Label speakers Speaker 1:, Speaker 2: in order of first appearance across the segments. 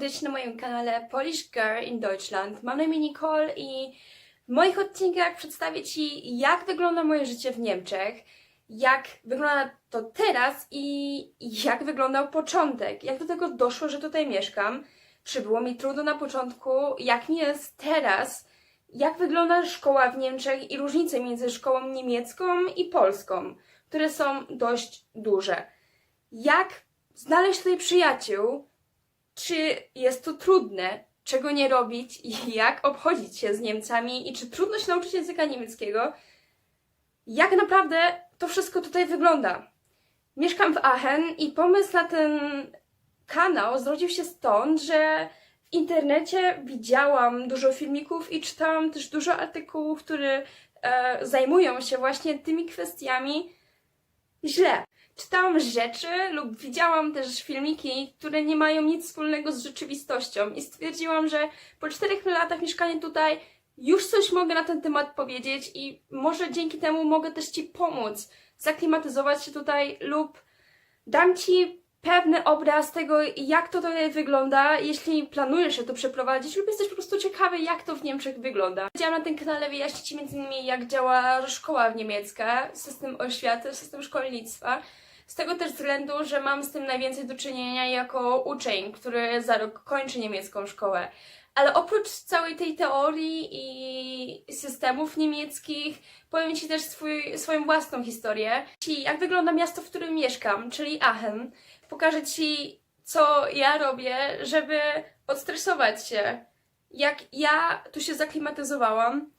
Speaker 1: Witajcie na moim kanale Polish Girl in Deutschland. Mam na imię Nicole i w moich odcinkach przedstawię Ci, jak wygląda moje życie w Niemczech, jak wygląda to teraz i jak wyglądał początek, jak do tego doszło, że tutaj mieszkam, czy było mi trudno na początku, jak mi jest teraz, jak wygląda szkoła w Niemczech i różnice między szkołą niemiecką i polską, które są dość duże. Jak znaleźć tutaj przyjaciół, czy jest to trudne, czego nie robić i jak obchodzić się z Niemcami i czy trudno się nauczyć języka niemieckiego, jak naprawdę to wszystko tutaj wygląda. Mieszkam w Aachen i pomysł na ten kanał zrodził się stąd, że w internecie widziałam dużo filmików i czytałam też dużo artykułów, które e, zajmują się właśnie tymi kwestiami źle. Czytałam rzeczy lub widziałam też filmiki, które nie mają nic wspólnego z rzeczywistością i stwierdziłam, że po czterech latach mieszkania tutaj już coś mogę na ten temat powiedzieć i może dzięki temu mogę też Ci pomóc zaklimatyzować się tutaj lub dam Ci pewny obraz tego, jak to tutaj wygląda, jeśli planujesz się tu przeprowadzić lub jesteś po prostu ciekawy, jak to w Niemczech wygląda. Chciałam na tym kanale wyjaśnić Ci m.in. jak działa szkoła niemiecka, system oświaty, system szkolnictwa. Z tego też względu, że mam z tym najwięcej do czynienia jako uczeń, który za rok kończy niemiecką szkołę. Ale oprócz całej tej teorii i systemów niemieckich, powiem Ci też swój, swoją własną historię. Ci, jak wygląda miasto, w którym mieszkam, czyli Aachen. Pokażę Ci, co ja robię, żeby odstresować się. Jak ja tu się zaklimatyzowałam.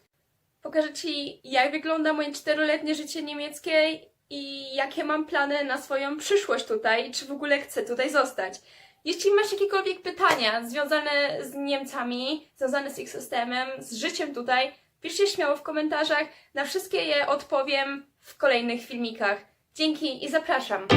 Speaker 1: Pokażę Ci, jak wygląda moje czteroletnie życie niemieckie i jakie mam plany na swoją przyszłość tutaj, i czy w ogóle chcę tutaj zostać. Jeśli masz jakiekolwiek pytania związane z Niemcami, związane z ich systemem, z życiem tutaj, piszcie śmiało w komentarzach. Na wszystkie je odpowiem w kolejnych filmikach. Dzięki i zapraszam.